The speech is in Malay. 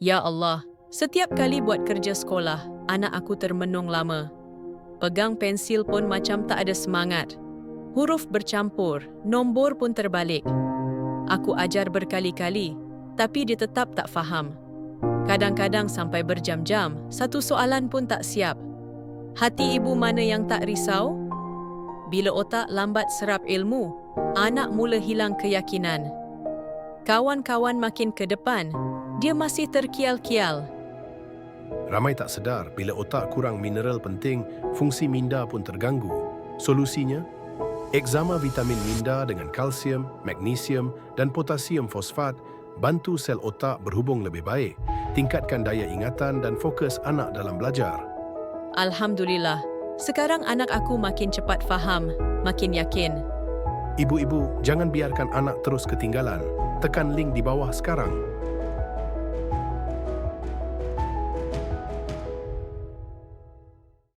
Ya Allah, setiap kali buat kerja sekolah, anak aku termenung lama. Pegang pensil pun macam tak ada semangat. Huruf bercampur, nombor pun terbalik. Aku ajar berkali-kali, tapi dia tetap tak faham. Kadang-kadang sampai berjam-jam, satu soalan pun tak siap. Hati ibu mana yang tak risau? Bila otak lambat serap ilmu, anak mula hilang keyakinan. Kawan-kawan makin ke depan, dia masih terkial-kial. Ramai tak sedar bila otak kurang mineral penting, fungsi minda pun terganggu. Solusinya? Eksama vitamin minda dengan kalsium, magnesium dan potasium fosfat bantu sel otak berhubung lebih baik, tingkatkan daya ingatan dan fokus anak dalam belajar. Alhamdulillah, sekarang anak aku makin cepat faham, makin yakin. Ibu-ibu, jangan biarkan anak terus ketinggalan. Tekan link di bawah sekarang.